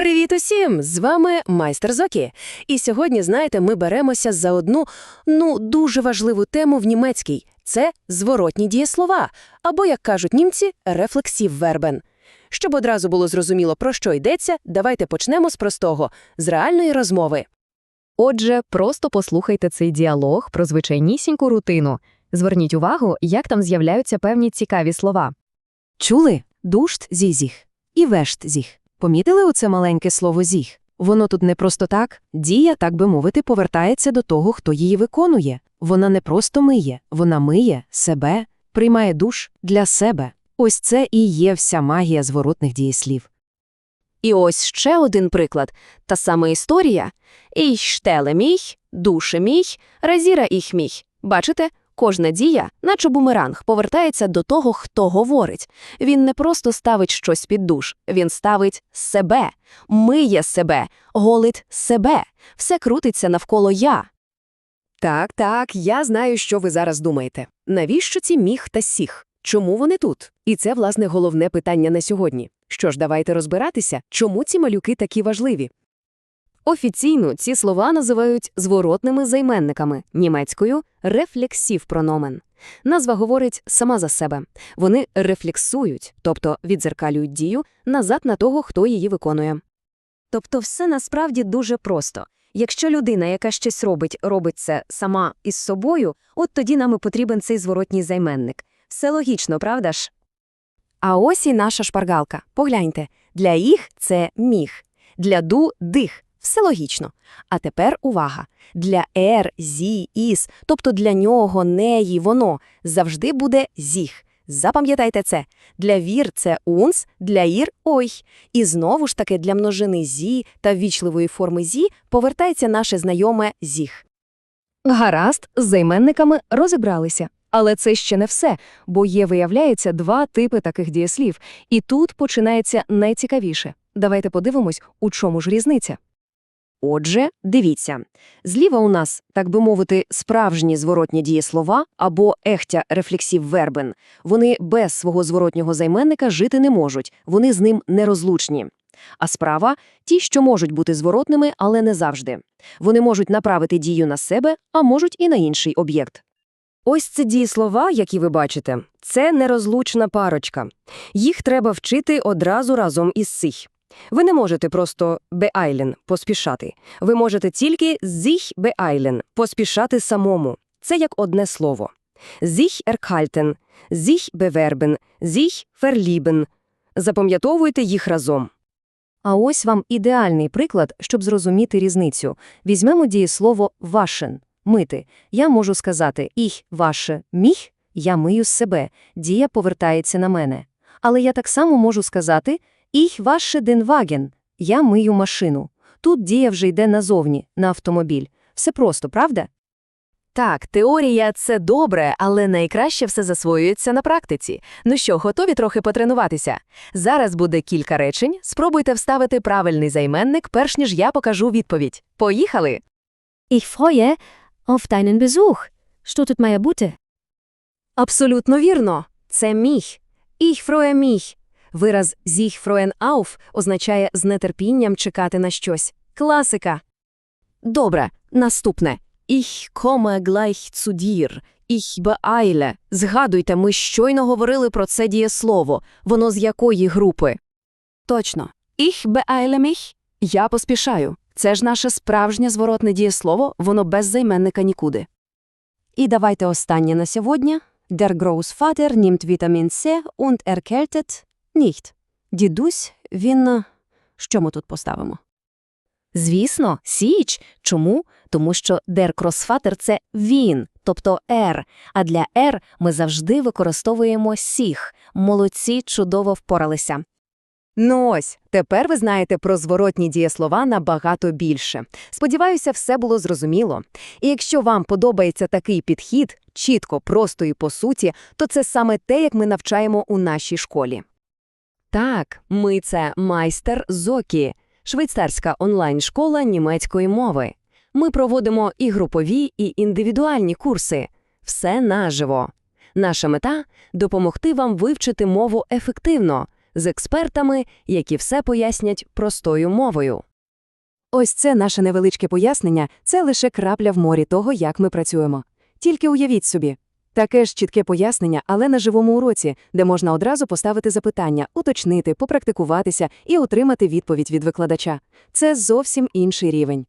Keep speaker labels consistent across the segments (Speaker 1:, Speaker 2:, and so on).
Speaker 1: Привіт усім! З вами майстер Зокі. І сьогодні, знаєте, ми беремося за одну, ну, дуже важливу тему в німецькій це зворотні дієслова, або, як кажуть німці, рефлексів вербен. Щоб одразу було зрозуміло, про що йдеться, давайте почнемо з простого, з реальної розмови.
Speaker 2: Отже, просто послухайте цей діалог про звичайнісіньку рутину. Зверніть увагу, як там з'являються певні цікаві слова.
Speaker 3: Чули? Душт зі зіх. І вешт зіх. Помітили оце маленьке слово зіх? Воно тут не просто так. Дія, так би мовити, повертається до того, хто її виконує. Вона не просто миє, вона миє себе, приймає душ для себе. Ось це і є вся магія зворотних дієслів.
Speaker 1: І ось ще один приклад. Та сама історія. «Ich stelle mich», «душе mich», «разіра ich mich». Бачите? Кожна дія, наче бумеранг, повертається до того, хто говорить. Він не просто ставить щось під душ, він ставить себе, миє себе, голить себе. Все крутиться навколо я. Так, так, я знаю, що ви зараз думаєте. Навіщо ці міг та сіх? Чому вони тут? І це, власне, головне питання на сьогодні. Що ж, давайте розбиратися, чому ці малюки такі важливі. Офіційно ці слова називають зворотними займенниками німецькою рефлексів прономен. Назва говорить сама за себе. Вони рефлексують, тобто відзеркалюють дію назад на того, хто її виконує. Тобто все насправді дуже просто. Якщо людина, яка щось робить, робить це сама із собою, от тоді нам і потрібен цей зворотній займенник. Все логічно, правда ж? А ось і наша шпаргалка. Погляньте. Для їх це міг. Для ду дих. Все логічно. А тепер увага. Для ер, зі, іс, тобто для нього, неї, воно, завжди буде зіх. Запам'ятайте це. Для вір це унс, для ір ой. І знову ж таки для множини зі та ввічливої форми зі повертається наше знайоме зіх.
Speaker 2: Гаразд, з займенниками розібралися. Але це ще не все, бо є, виявляється, два типи таких дієслів. І тут починається найцікавіше. Давайте подивимось, у чому ж різниця.
Speaker 1: Отже, дивіться, зліва у нас, так би мовити, справжні зворотні дієслова або ехтя рефлексів вербен. Вони без свого зворотнього займенника жити не можуть, вони з ним нерозлучні. А справа – ті, що можуть бути зворотними, але не завжди. Вони можуть направити дію на себе, а можуть і на інший об'єкт. Ось це дієслова, які ви бачите, це нерозлучна парочка. Їх треба вчити одразу разом із сих. Ви не можете просто beeilen – поспішати. Ви можете тільки sich beeilen – поспішати самому. Це як одне слово. Sich erkalten, sich bewerben, sich verlieben. Запам'ятовуйте їх разом.
Speaker 3: А ось вам ідеальний приклад, щоб зрозуміти різницю. Візьмемо дієслово «waschen» – «мити». Я можу сказати «ich wasche mich» – «я мию себе», дія повертається на мене. Але я так само можу сказати «ich wasche den Wagen» – «я мию машину». Тут дія вже йде назовні, на автомобіль. Все просто, правда?
Speaker 1: Так, теорія – це добре, але найкраще все засвоюється на практиці. Ну що, готові трохи потренуватися? Зараз буде кілька речень, спробуйте вставити правильний займенник, перш ніж я покажу відповідь. Поїхали!
Speaker 4: Ich freue auf deinen Besuch. Що тут має бути?
Speaker 1: Абсолютно вірно. Це міг. Ich freue mich. Вираз «sich freuen auf» означає з нетерпінням чекати на щось. Класика. Добре, наступне. Ich komme gleich zu dir. Ich beeile. Згадуйте, ми щойно говорили про це дієслово. Воно з якої групи? Точно. Ich beeile mich. Я поспішаю. Це ж наше справжнє зворотне дієслово, воно без займенника нікуди. І давайте останнє на сьогодні. Der Großvater nimmt Vitamin C und erkältet nicht. Дідусь, він... е, Що ми тут поставимо? Звісно, січ. Чому? Тому що der Großvater – це він, тобто «er», а для «er» ми завжди використовуємо «сіх». Молодці чудово впоралися. Ну ось, тепер ви знаєте про зворотні дієслова набагато більше. Сподіваюся, все було зрозуміло. І якщо вам подобається такий підхід, чітко, просто і по суті, то це саме те, як ми навчаємо у нашій школі. Так, ми це майстер Зокі, швейцарська онлайн-школа німецької мови. Ми проводимо і групові, і індивідуальні курси. Все наживо. Наша мета – допомогти вам вивчити мову ефективно,
Speaker 3: з експертами, які все пояснять простою мовою.
Speaker 2: Ось це наше невеличке пояснення – це лише крапля в морі того, як ми працюємо. Тільки уявіть собі. Таке ж чітке пояснення, але на живому уроці, де можна одразу поставити запитання, уточнити, попрактикуватися і отримати відповідь від викладача. Це зовсім інший рівень.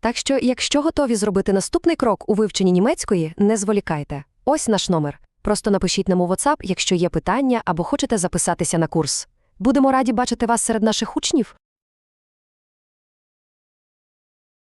Speaker 1: Так що, якщо готові зробити наступний крок у вивченні німецької, не зволікайте. Ось наш номер. Просто напишіть нам у WhatsApp, якщо є питання або хочете записатися на курс. Будемо раді бачити вас серед наших учнів.